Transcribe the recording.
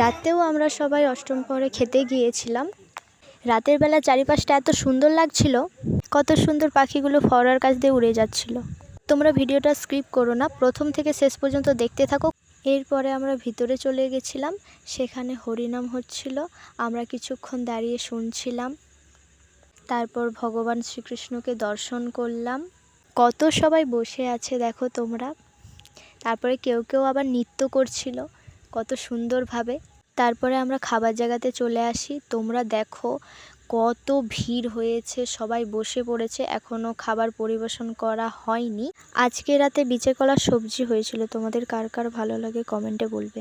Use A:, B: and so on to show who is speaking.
A: রাতেও আমরা সবাই অষ্টম পরে খেতে গিয়েছিলাম। রাতের বেলা চারিপাশটা এত সুন্দর লাগছিল, কত সুন্দর পাখিগুলো ফওয়ারার কাছ দিয়ে উড়ে যাচ্ছিল। তোমরা ভিডিওটা স্ক্রিপ করো না, প্রথম থেকে শেষ পর্যন্ত দেখতে থাকো। এরপরে আমরা ভিতরে চলে গেছিলাম, সেখানে হরিনাম হচ্ছিল, আমরা কিছুক্ষণ দাঁড়িয়ে শুনছিলাম। তারপর ভগবান শ্রীকৃষ্ণকে দর্শন করলাম। কত সবাই বসে আছে দেখো তোমরা। তারপরে কেউ কেউ আবার নৃত্য করছিল। কত সুন্দরভাবে। তারপরে আমরা খাবার জায়গাতে চলে আসি। তোমরা দেখো কত ভিড় হয়েছে, সবাই বসে পড়েছে। এখনও খাবার পরিবেশন করা হয়নি। আজকে রাতে বিচে কলার সবজি হয়েছিল। তোমাদের কার কার ভালো লাগে কমেন্টে বলবে।